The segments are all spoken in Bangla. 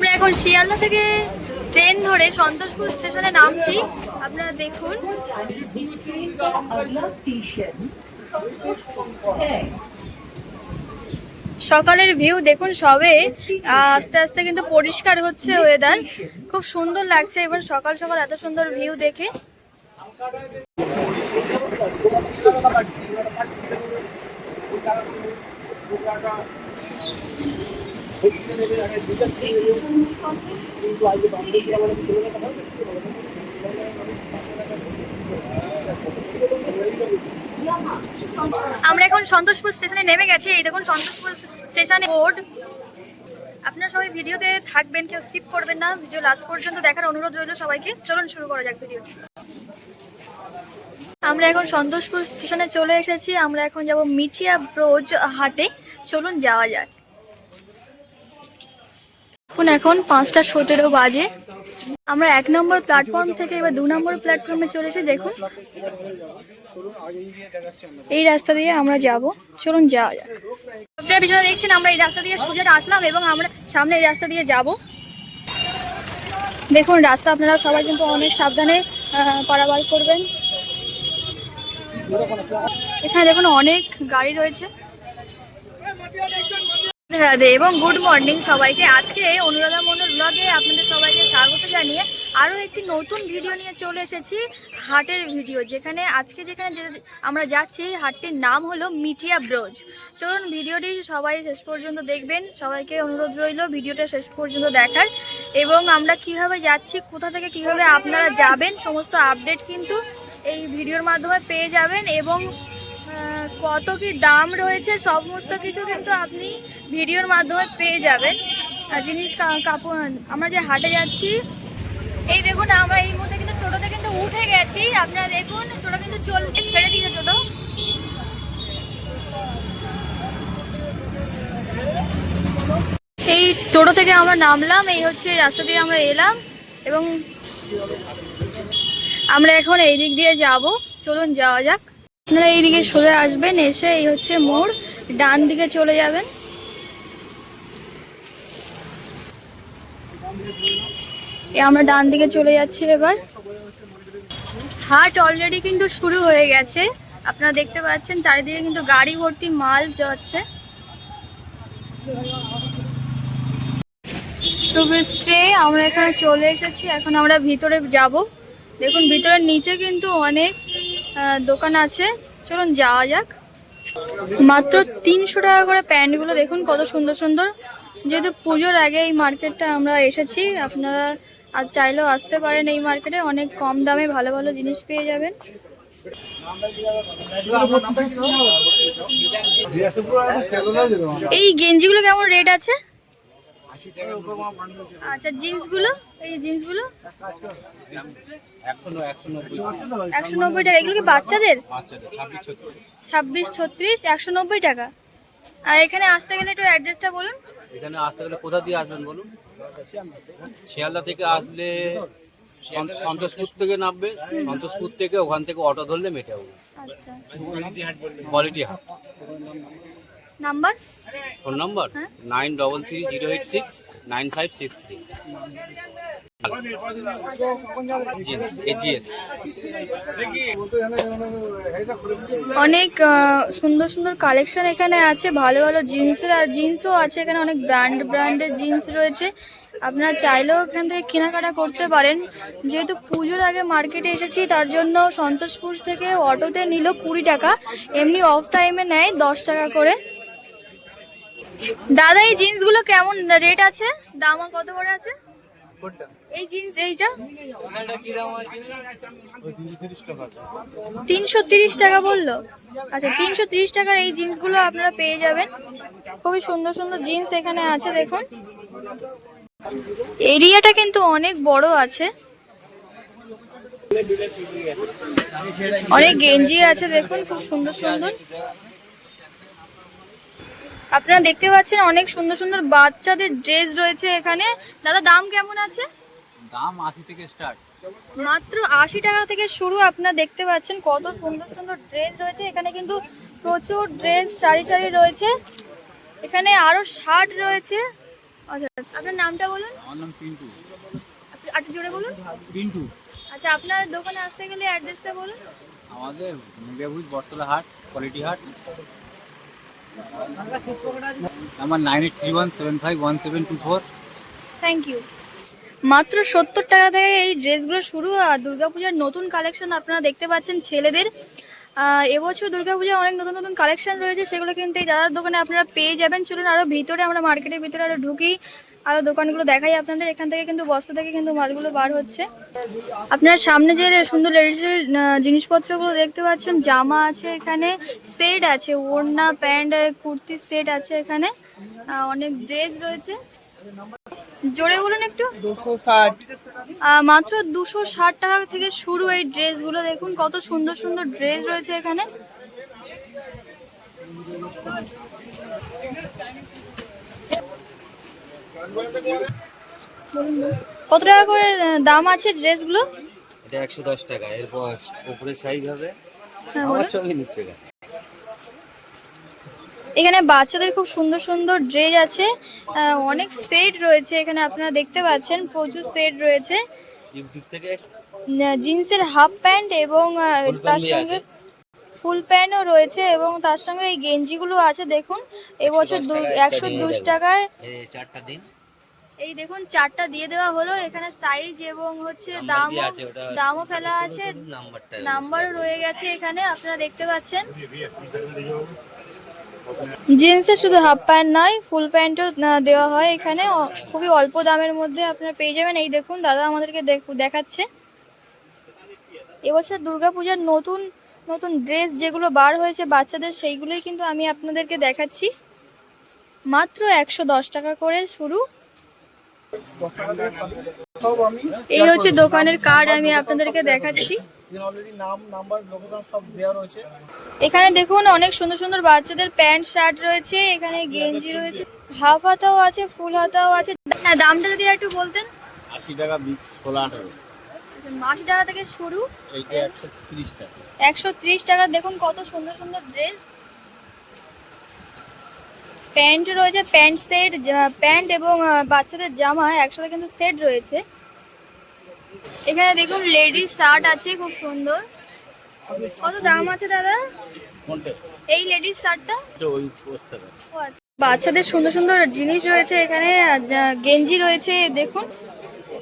আমরা এখন শিয়ালদা থেকে ট্রেন ধরে সন্তোষপুর স্টেশনে নামছি। আপনারা দেখুন। সকালের ভিউ দেখুন সবে। আস্তে আস্তে কিন্তু পরিষ্কার হচ্ছে ওয়েদার খুব সুন্দর লাগছে এবার সকাল সকাল এত সুন্দর ভিউ দেখে। আমরা এখন সন্তোষপুর স্টেশনে নেমে গেছি। এই দেখুন, সন্তোষপুর স্টেশনে বোর্ড। আপনারা সবাই ভিডিওতে থাকবেন, কেউ স্কিপ করবেন না। ভিডিও লাস্ট পর্যন্ত দেখার অনুরোধ রইল সবাইকে। চলুন শুরু করা যাক ভিডিও আমরা এখন সন্তোষপুর স্টেশনে চলে এসেছি। আমরা এখন যাব মিচিয়া ব্রোজ হাটে। চলুন যাওয়া যাক। এখন এখন পাঁচটা সতেরো বাজে। আমরা এক নম্বর প্ল্যাটফর্ম থেকে এবার দু নম্বর প্ল্যাটফর্মে চলেছি দেখুন। এই রাস্তা দিয়ে আমরা যাব। চলুন যাওয়া যাক। আপনারা পিছনে দেখছেন আমরা এই রাস্তা দিয়ে সোজা আসলাম এবং আমরা সামনে এই রাস্তা দিয়ে যাব। দেখুন রাস্তা আপনারা সবাই কিন্তু অনেক সাবধানে আহ, পারাপার করবেন। এখানে দেখুন অনেক গাড়ি রয়েছে। রাধে এবং গুড মর্নিং সবাইকে। আজকে অনুরাধা মন্ডল ব্লগে আপনাদের সবাইকে স্বাগত জানিয়ে আরও একটি নতুন ভিডিও নিয়ে চলে এসেছি, হাটের ভিডিও যেখানে আজকে যেখানে আমরা যাচ্ছি হাটটির নাম হলো মিটিয়া ব্রোজ। চলুন ভিডিওটি সবাই শেষ পর্যন্ত দেখবেন। সবাইকে অনুরোধ রইল ভিডিওটা শেষ পর্যন্ত দেখার। এবং আমরা কীভাবে যাচ্ছি, কোথা থেকে কীভাবে আপনারা যাবেন, সমস্ত আপডেট কিন্তু এই ভিডিওর মাধ্যমে পেয়ে যাবেন। এবং কত কি দাম রয়েছে, সমস্ত কিছু কিন্তু আপনি ভিডিওর মাধ্যমে পেয়ে যাবেন। আর জিনিস কাপড়, আমরা যে হাটে যাচ্ছি, এই দেখুন, আমরা এই মুহূর্তে কিন্তু টোটোতে কিন্তু উঠে গেছি। আপনারা দেখুন, টোটো কিন্তু চল ছেড়ে দিয়েছে টোটো। এই টোটো থেকে আমরা নামলাম, এই হচ্ছে রাস্তা দিয়ে আমরা এলাম এবং আমরা এখন এই দিক দিয়ে যাব। চলুন, যাওয়া যাক। আপনারা এইদিকে সোজা আসবেন, এসে এই হচ্ছে মোড়, ডান দিকে চলে যাবেন। এই আমরা ডান দিকে চলে যাচ্ছি এবার। হাট অলরেডি কিন্তু শুরু হয়ে গেছে। আপনারা দেখতে পাচ্ছেন, চারিদিকে কিন্তু গাড়ি ভর্তি মাল যাচ্ছে। ট্রে আমরা এখানে চলে এসেছি, এখন আমরা ভিতরে যাব। দেখুন, ভিতরের নিচে কিন্তু অনেক দোকান আছে। চলুন যাওয়া যাক। মাত্র তিনশো টাকা করে প্যান্টগুলো দেখুন কত সুন্দর সুন্দর। যেহেতু পুজোর আগে এই মার্কেটটা আমরা এসেছি, আপনারা আর চাইলেও আসতে পারেন এই মার্কেটে। অনেক কম দামে ভালো ভালো জিনিস পেয়ে যাবেন। এই গেঞ্জিগুলো কেমন রেট আছে? আচ্ছা জিন্সগুলো? এই জিন্সগুলো? একশো নব্বই টাকা। এগুলো কি বাচ্চাদের? ছাব্বিশ ছত্রিশ। একশো নব্বই টাকা। আর এখানে আসতে গেলে একটু অ্যাড্রেসটা বলুন। এখানে আসতে গেলে কোথা দিয়ে আসবেন বলুন? শিয়ালদা থেকে আসলে সন- সন্তোষপুর থেকে নামবে। সন্তোষপুর থেকে ওখান থেকে অটো ধরলে মেটে হবে। আচ্ছা। কোয়ালিটি হাট। নাম্বার? Phone number? হ্যাঁ। Nine double three zero eight six nine five six three. অনেক সুন্দর সুন্দর কালেকশন এখানে আছে, ভালো ভালো জিন্সের আর জিন্সও আছে এখানে, অনেক ব্র্যান্ড ব্র্যান্ডের জিন্স রয়েছে। আপনারা চাইলেও এখান থেকে কেনাকাটা করতে পারেন। যেহেতু পুজোর আগে মার্কেটে এসেছি, তার জন্য সন্তোষপুর থেকে অটোতে নিল কুড়ি টাকা, এমনি অফ টাইমে নেয় দশ টাকা করে। দাদা, এই জিন্সগুলো কেমন রেট আছে? দাম কত করে আছে? এই জিন্স এইটা? তিনশো তিরিশ টাকা বলল। আচ্ছা তিনশো তিরিশ টাকার এই জিন্সগুলো আপনারা পেয়ে যাবেন। খুবই সুন্দর সুন্দর জিন্স এখানে আছে দেখুন। এরিয়াটা কিন্তু অনেক বড় আছে। অনেক গেঞ্জি আছে দেখুন খুব সুন্দর সুন্দর। আপনারা দেখতে পাচ্ছেন অনেক সুন্দর সুন্দর বাচ্চাদের ড্রেস রয়েছে এখানে। দাদা দাম কেমন আছে? দাম আশি থেকে স্টার্ট মাত্র আশি টাকা থেকে শুরু আপনারা দেখতে পাচ্ছেন কত সুন্দর সুন্দর ড্রেস রয়েছে। এখানে কিন্তু প্রচুর ড্রেস সারি সারি রয়েছে। এখানে আরও শার্ট রয়েছে। আচ্ছা আপনার নামটা বলুন। আমার নাম পিন্টু। আপনি জোরে বলুন। পিন্টু। আচ্ছা আপনার দোকানে আসতে গেলে অ্যাড্রেসটা বলুন। আমাদের মেঘাভুজ বটতলা হাট কোয়ালিটি হাট। থ্যাংক ইউ মাত্র সত্তর টাকা থেকে এই ড্রেসগুলো শুরু, আর দুর্গাপূজার নতুন কালেকশন আপনারা দেখতে পাচ্ছেন ছেলেদের। এবছর দুর্গাপূজায় অনেক নতুন নতুন কালেকশন রয়েছে, সেগুলো কিন্তু এই দাদার দোকানে আপনারা পেয়ে যাবেন। চলুন আরও ভিতরে আমরা মার্কেটের ভিতরে আরও ঢুকি। আরও দোকানগুলো দেখাই আপনাদের। এখান থেকে কিন্তু বস্তা থেকে কিন্তু মালগুলো বার হচ্ছে। আপনারা সামনে যে সুন্দর লেডিসের জিনিসপত্রগুলো দেখতে পাচ্ছেন জামা আছে এখানে সেট আছে ওড়না প্যান্ট কুর্তি সেট আছে এখানে। অনেক ড্রেস রয়েছে। জোরে বলুন একটু। দুশো ষাট। মাত্র দুশো ষাট টাকা থেকে শুরু এই ড্রেসগুলো দেখুন কত সুন্দর সুন্দর ড্রেস রয়েছে এখানে। কত টাকা করে দাম আছে ড্রেসগুলো? এটা একশো দশ টাকা এরপর উপরের সাইজ হবে। হ্যাঁ, আমার বলুন। নিচ্ছে এখানে বাচ্চাদের খুব সুন্দর সুন্দর ড্রেস আছে। অনেক সেট রয়েছে এখানে আপনারা দেখতে পাচ্ছেন প্রচুর সেট রয়েছে। জিন্সের হাফ প্যান্ট এবং তার সঙ্গে ফুল প্যান্টও রয়েছে এবং তার সঙ্গে এই গেঞ্জিগুলো আছে দেখুন। এবছর দু- একশো টাকা দুশ দিয়ে টাকার। এই চারটা দিন। এই দেখুন চারটা দিয়ে দেওয়া হলো। এখানে সাইজ এবং হচ্ছে নাম্বার দামও ফেলা আছে। নাম্বারটা নাম্বারও রয়ে গেছে এখানে আপনারা দেখতে পাচ্ছেন। জিন্সের শুধু হাফ প্যান্ট নয় ফুল প্যান্টও দেওয়া হয় এখানে। খুবই অল্প দামের মধ্যে আপনারা পেয়ে যাবেন। এই দেখুন দাদা আমাদেরকে দেখ- দেখাচ্ছে। এবছর দুর্গাপূজার নতুন নতুন ড্রেস যেগুলো বার হয়েছে বাচ্চাদের, সেইগুলোই কিন্তু আমি আপনাদেরকে দেখাচ্ছি। মাত্র একশো দশ টাকা করে শুরু। এই হচ্ছে দোকানের কার্ড আমি আপনাদেরকে দেখাচ্ছি। এখানে দেখুন অনেক সুন্দর সুন্দর বাচ্চাদের প্যান্ট, শার্ট রয়েছে, এখানে গেঞ্জি রয়েছে, হাফ হাতাও আছে, ফুল হাতাও আছে। হ্যাঁ দামটা যদি একটু বলতেন। আশি টাকা ষোলো আঠারো। আশি টাকা থেকে শুরু। একশো তিরিশ টাকা। দেখুন কত সুন্দর সুন্দর ড্রেস প্যান্ট রয়েছে প্যান্ট সেট প্যান্ট এবং বাচ্চাদের জামা একসাথে কিন্তু সেট রয়েছে। এখানে দেখুন লেডিস শার্ট আছে খুব সুন্দর। কত দাম আছে দাদা? এই লেডিস শার্টটা আচ্ছা। বাচ্চাদের সুন্দর সুন্দর জিনিস রয়েছে এখানে গেঞ্জি রয়েছে দেখুন।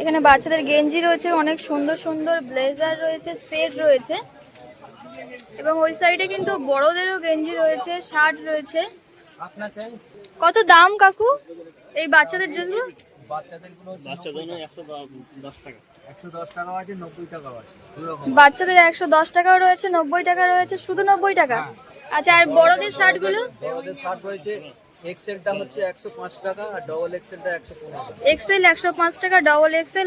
এখানে বাচ্চাদের গেঞ্জি রয়েছে অনেক সুন্দর সুন্দর ব্লেজার রয়েছে সেট রয়েছে। এবং ওই সাইডে কিন্তু বড়দেরও গেঞ্জি রয়েছে শার্ট রয়েছে। কত দাম কাকু এই বাচ্চাদের ড্রেসগুলো বাচ্চাদের একশো দশ টাকাও রয়েছে নব্বই টাকা রয়েছে শুধু নব্বই টাকা? আচ্ছা আর বড়দের শার্টগুলো? বড়দের শার্ট রয়েছে এক্সেলটা হচ্ছে 105 টাকা আর ডবল এক্সেলটা 115 টাকা। এক্সেল 105 টাকা ডবল এক্সেল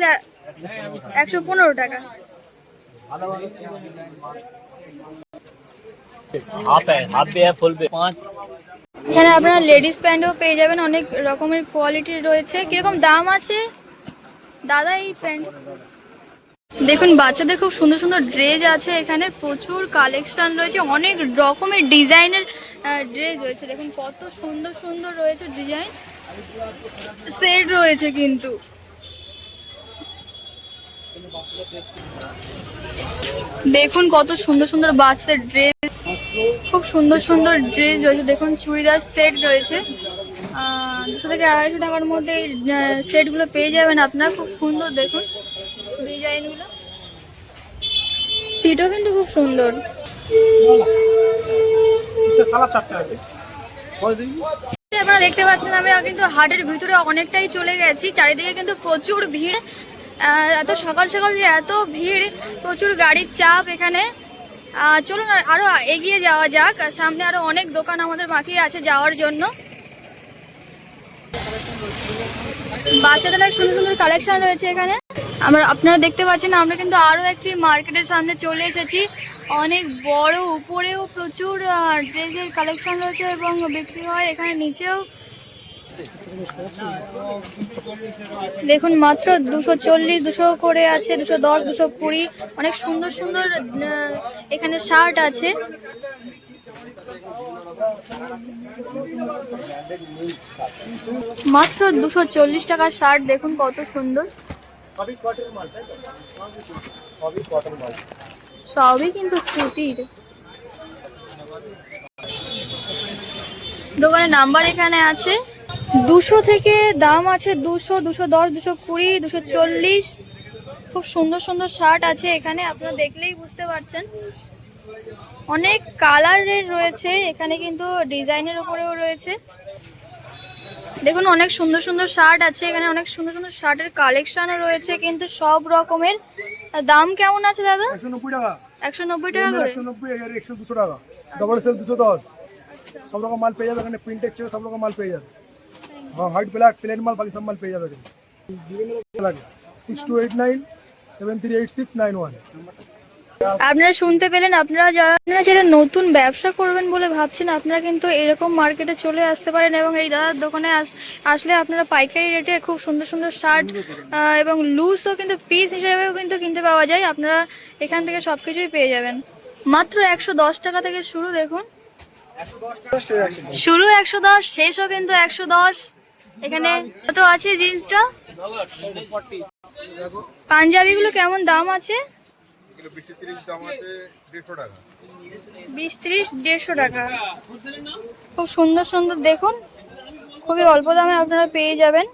115 টাকা। ভালোভাবে হাফ হ্যাঁ হাফ হ্যাঁ ফুল ভি পাঁচ। এখানে আপনারা লেডিস প্যান্টও পেয়ে যাবেন অনেক রকমের কোয়ালিটির রয়েছে। কীরকম দাম আছে? দাদা এই প্যান্ট? দেখুন বাচ্চাদের খুব সুন্দর সুন্দর ড্রেস আছে এখানে প্রচুর কালেকশন রয়েছে অনেক রকমের ডিজাইনের ড্রেস রয়েছে। দেখুন, কত সুন্দর সুন্দর রয়েছে ডিজাইন সেট রয়েছে কিন্তু। দেখুন, কত সুন্দর সুন্দর বাচ্চাদের ড্রেস খুব সুন্দর সুন্দর ড্রেস রয়েছে। দেখুন, চুড়িদার সেট রয়েছে। দুশো থেকে আড়াইশো টাকার মধ্যে এই সেটগুলো পেয়ে যাবেন আপনারা। খুব সুন্দর, দেখুন, ডিজাইনগুলো। সিটও কিন্তু খুব সুন্দর। আপনারা দেখতে পাচ্ছেন, আমরা কিন্তু হাটের ভিতরে অনেকটাই চলে গেছি। চারিদিকে কিন্তু প্রচুর ভিড়। এত সকাল সকাল যে এত ভিড়, প্রচুর গাড়ির চাপ এখানে। চলুন আর- এগিয়ে যাওয়া যাক। সামনে আরও অনেক দোকান আমাদের বাকি আছে যাওয়ার জন্য। বাচ্চাদের অনেক সুন্দর সুন্দর কালেকশন রয়েছে এখানে। আমরা, আপনারা দেখতে পাচ্ছেন, আমরা কিন্তু আরও একটি মার্কেটের সামনে চলে এসেছি। অনেক বড়, উপরেও প্রচুর ড্রেসের কালেকশন রয়েছে এবং বিক্রি হয় এখানে নিচেও। দেখুন মাত্র দুশো চল্লিশ, দুশো করে আছে, দুশো দশ, দুশো কুড়ি। অনেক সুন্দর সুন্দর এখানে শার্ট আছে। মাত্র দুশো চল্লিশ টাকার শার্ট, দেখুন কত সুন্দর। সবই কিন্তু সুতির দোকানের নাম্বার এখানে আছে। দুশো থেকে দাম আছে দুশো দুশো দশ, দুশো কুড়ি, দুশো চল্লিশ। খুব সুন্দর সুন্দর শার্ট আছে এখানে, আপনারা দেখলেই বুঝতে পারছেন। অনেক কালারের রয়েছে, এখানে কিন্তু ডিজাইনের উপরেও রয়েছে। দেখুন, অনেক সুন্দর সুন্দর শার্ট আছে, এখানে অনেক সুন্দর সুন্দর শার্টের কালেকশনও রয়েছে, কিন্তু সব রকমের দাম কেমন আছে দাদা? একশো নব্বই টাকা। একশো নব্বই টাকা করে? একশো নব্বই আর একশো দুশো টাকা। ডবল সেল দুশো দশ। সব রকম মাল পেয়ে যাবে এখানে প্রিন্টের চেয়ে সব রকম মাল পেয়ে যাবে। হ্যাঁ হোয়াইট ব্ল্যাক প্লেন মাল বাকি সব মাল পেয়ে যাবে এখানে। লাগে six two eight nine seven three eight six nine one আপনারা শুনতে পেলেন, আপনারা যারা আপনারা যারা নতুন ব্যবসা করবেন বলে ভাবছেন, আপনারা কিন্তু এরকম মার্কেটে চলে আসতে পারেন এবং এই দাদার দোকানে আস- আসলে আপনারা পাইকারি রেটে খুব সুন্দর সুন্দর শার্ট এবং লুজও কিন্তু পিস হিসেবেও কিন্তু কিনতে পাওয়া যায়। আপনারা এখান থেকে সব কিছুই পেয়ে যাবেন। মাত্র একশো দশ টাকা থেকে শুরু, দেখুন। শুরু একশো দশ, শেষও কিন্তু একশো দশ। এখানে কত আছে জিন্সটা? পাঞ্জাবিগুলো কেমন দাম আছে? বিশ ত্রিশ দেড়শো টাকা। খুব সুন্দর সুন্দর দেখুন। খুবই অল্প দামে আপনারা পেয়ে যাবেন।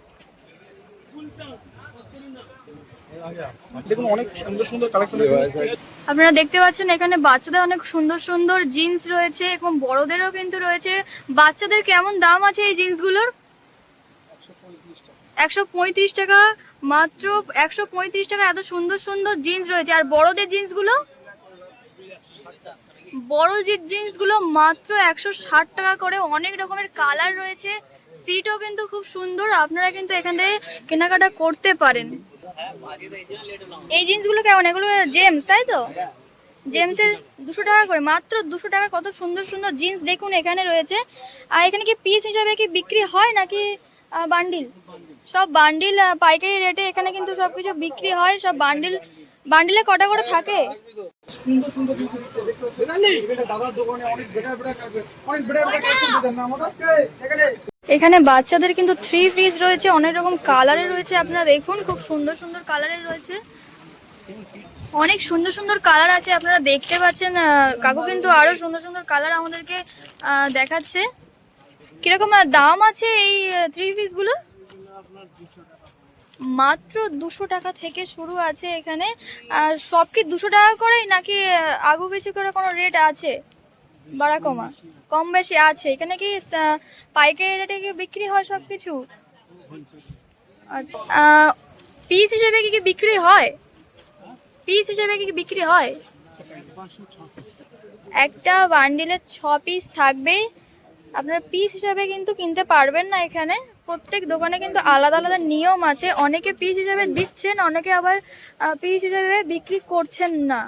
আপনারা দেখতে পাচ্ছেন এখানে বাচ্চাদের অনেক সুন্দর সুন্দর জিন্স রয়েছে এবং বড়দেরও কিন্তু রয়েছে। বাচ্চাদের কেমন দাম আছে এই জিন্সগুলোর? একশো পঁয়ত্রিশ টাকা। মাত্র একশো পঁয়ত্রিশ টাকা এত সুন্দর সুন্দর জিন্স রয়েছে। আর বড়দের জিন্সগুলো বড় যে জিন্সগুলো মাত্র একশো ষাট টাকা করে। অনেক রকমের কালার রয়েছে। সিটও কিন্তু খুব সুন্দর। আপনারা কিন্তু এখান থেকে কেনাকাটা করতে পারেন। এই জিন্সগুলো কেমন? এগুলো জেমস তাই তো? জেমসের দুশো টাকা করে। মাত্র দুশো টাকার কত সুন্দর সুন্দর জিন্স দেখুন, এখানে রয়েছে। আর এখানে কি পিস হিসাবে কি বিক্রি হয় নাকি বান্ডিল। সব বান্ডিল পাইকারি রেটে এখানে কিন্তু সব কিছু বিক্রি হয়, সব বান্ডিল, বান্ডিলে কটা করে থাকে? এখানে বাচ্চাদের কিন্তু থ্রি পিস রয়েছে, অনেক রকম কালারে রয়েছে, আপনারা দেখুন, খুব সুন্দর সুন্দর কালারের রয়েছে। অনেক সুন্দর সুন্দর কালার আছে, আপনারা দেখতে পাচ্ছেন কাকু কিন্তু আরও সুন্দর সুন্দর কালার আমাদেরকে দেখাচ্ছে। কীরকম দাম আছে এই থ্রি পিসগুলো? মাত্র দুশো টাকা থেকে শুরু আছে এখানে। আর সব কি দুশো টাকা করেই, নাকি আগু পিছু করে কোনো রেট আছে? বাড়া কমা, কম বেশি আছে। এখানে কি পাইকারি রেটে কি বিক্রি হয় সব কিছু? আচ্ছা পিস হিসেবে কি কি বিক্রি হয়? পিস হিসেবে কি কি বিক্রি হয়? একটা বান্ডিলের ছ পিস থাকবে। আপনারা পিস হিসাবে কিন্তু কিনতে পারবেন না এখানে। প্রত্যেক দোকানে কিন্তু আলাদা আলাদা নিয়ম আছে। অনেকে পিস হিসাবে দিচ্ছেন, অনেকে আবার পিস হিসাবে বিক্রি করছেন না।